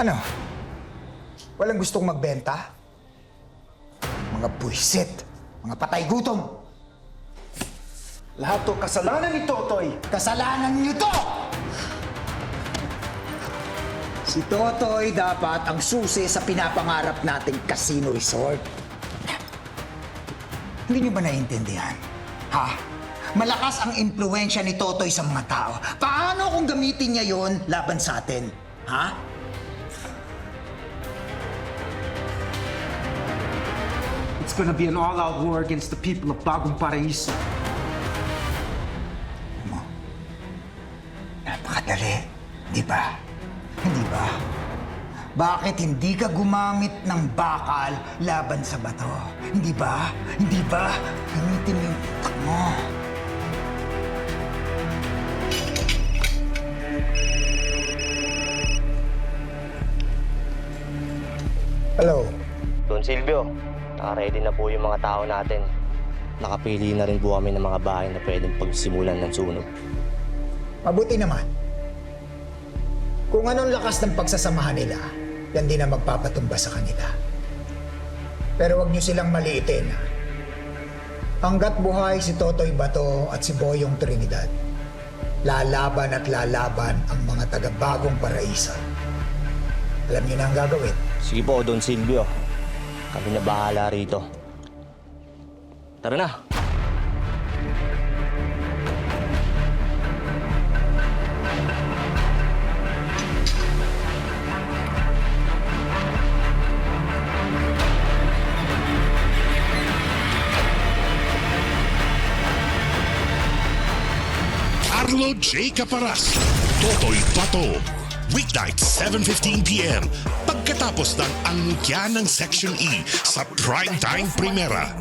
Ano? Walang gustong magbenta? Mga buisit, mga patay gutom. Lahat to kasalanan ni Totoy. Kasalanan niyo to! Si Totoy dapat ang susi sa pinapangarap nating casino resort. Hindi niyo ba naiintindihan? Ha? Malakas ang impluensya ni Totoy sa mga tao. Paano kung gamitin niya yon laban sa atin? Ha? Gonna be an all-out war against the people of Bagong Paraiso. Napakadali, di ba? Hindi ba? Bakit hindi ka gumamit ng bakal laban sa bato? Hindi ba? Hindi ba? Gamitin mo yung utak mo. Hello. Don Silvio, naka-ready na po yung mga tao natin. Nakapili na rin po kami ng mga bahay na pwedeng pagsimulan ng sunog. Mabuti naman. Kung anong lakas ng pagsasamahan nila, yan din ang magpapatumba sa kanila. Pero wag niyo silang maliitin. ha? Hanggat buhay si Totoy Bato at si Boyong Trinidad, lalaban at lalaban ang mga taga-bagong paraisa. Alam niyo na ang gagawin. Sige po, Don Silvio. Kami na bahala rito. Tara na. Arlo J. Caparas, Totoy Pato. Weeknight, 7.15pm. Pagkatapos ng angkya ng Section E sa Primetime Primera.